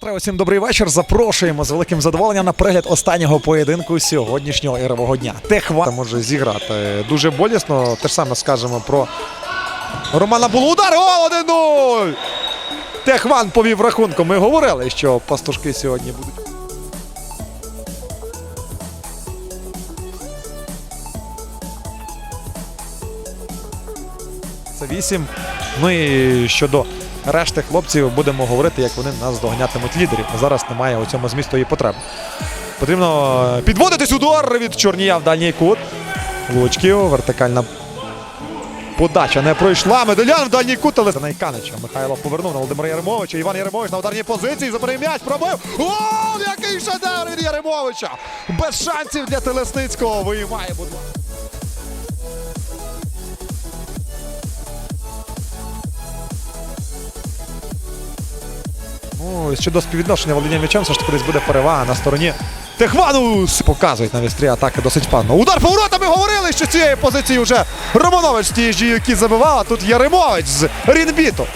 Котре усім добрий вечір. Запрошуємо з великим задоволенням на перегляд останнього поєдинку сьогоднішнього ігрового дня. Техва може зіграти дуже болісно. Те ж саме скажемо про Романа було удар. О, 1-0! Техван повів рахунком. Ми говорили, що пастушки сьогодні будуть. Це 8. Ну і щодо решти хлопців будемо говорити, як вони нас доганятимуть лідерів. Зараз немає у цьому змісту і потреби. Потрібно підводитись удар від Чорнія в дальній кут. Лучків, вертикальна подача не пройшла. Меделян в дальній кут, але на Іканича. Михайло повернув на Володимира Яремовича. Іван Яремович на ударній позиції. Забере м'яч, пробив. О, який шедевр від Яремовича! Без шансів для Телесницького виймає, будь ласка. Ну, щодо співвідношення володіння м'ячем, все ж таки десь буде перевага на стороні Техванус. Показують на вістрі атаки досить впевнено. Удар поворотами говорили, що цієї позиції вже Романович з тієї ж які забивав, а тут Яремович з Рінбіту.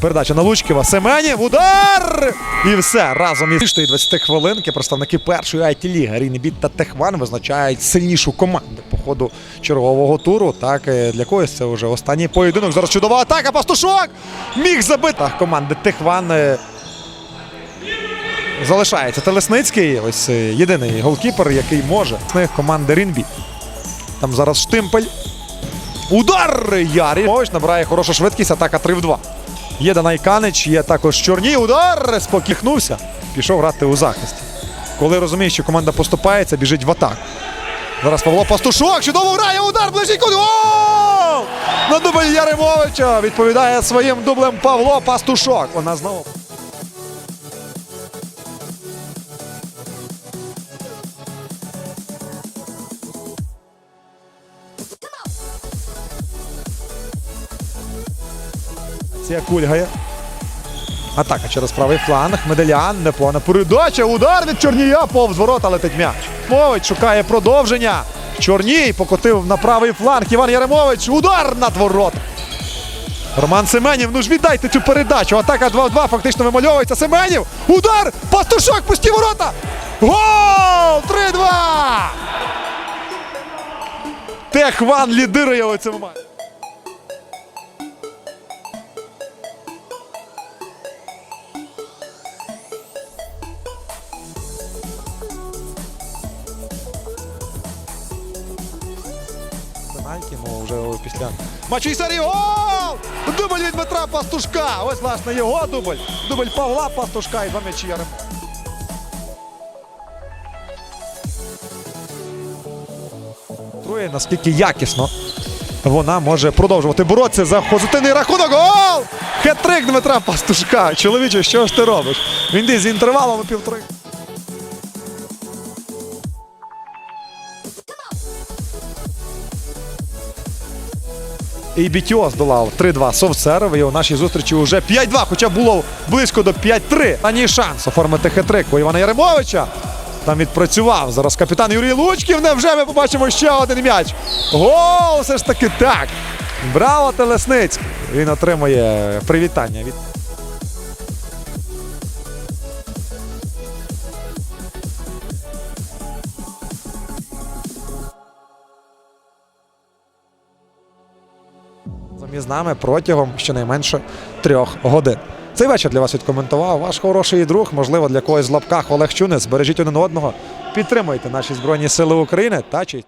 Передача на Лучківа. Семенів. Удар! І все. Разом із тієї 20 хвилинки представники першої it ліги Рінбіт та Техван визначають сильнішу команду по ходу чергового туру. Так, е, для когось це вже останній поєдинок. Зараз чудова атака. Пастушок міг забити. Команди Техван е, залишається Телесницький. Ось е, єдиний голкіпер, який може з них команди Рінбіт. Там зараз штимпель. Удар! Ярі. Ось набирає хорошу швидкість. Атака 3 в 2. Є Данай Канич, є також Чорній. Удар! Спокіхнувся. Пішов грати у захисті. Коли розуміє, що команда поступається, біжить в атаку. Зараз Павло Пастушок. Чудово грає удар ближній кут. Гол! На дубль Яремовича відповідає своїм дублем Павло Пастушок. Вона знову. Ця кульгає. Атака через правий фланг. Меделян, непогана передача. Удар від Чорнія. Повз ворота летить м'яч. Мович шукає продовження. Чорній покотив на правий фланг. Іван Яремович. Удар над воротом. Роман Семенів, ну ж віддайте цю передачу. Атака 2-2 фактично вимальовується. Семенів. Удар! Пастушок, пусті ворота! Гол! 3-2! Техван лідирує у цьому матчі. Пенальті, ну вже після матчу і серії гол! Дубль від Дмитра Пастушка. Ось, власне, його дубль. Дубль Павла Пастушка і два м'ячі Ярем. Троє, наскільки якісно вона може продовжувати боротися за позитивний рахунок. Гол! Хет-трик Дмитра Пастушка. Чоловіче, що ж ти робиш? Він десь з інтервалом у півтори. Бітіо здолав 3-2 Совцеров. І у нашій зустрічі вже 5-2, хоча було близько до 5-3. Ані шанс оформити хитрик у Івана Яремовича. Там відпрацював. Зараз капітан Юрій Лучків. Невже ми побачимо ще один м'яч? Гол! Все ж таки так. Браво, Телесницький! Він отримує привітання від. Разом із нами протягом щонайменше трьох годин. Цей вечір для вас відкоментував ваш хороший друг, можливо, для когось з лапках Олег Чунець. Бережіть один одного, підтримуйте наші Збройні Сили України та честі.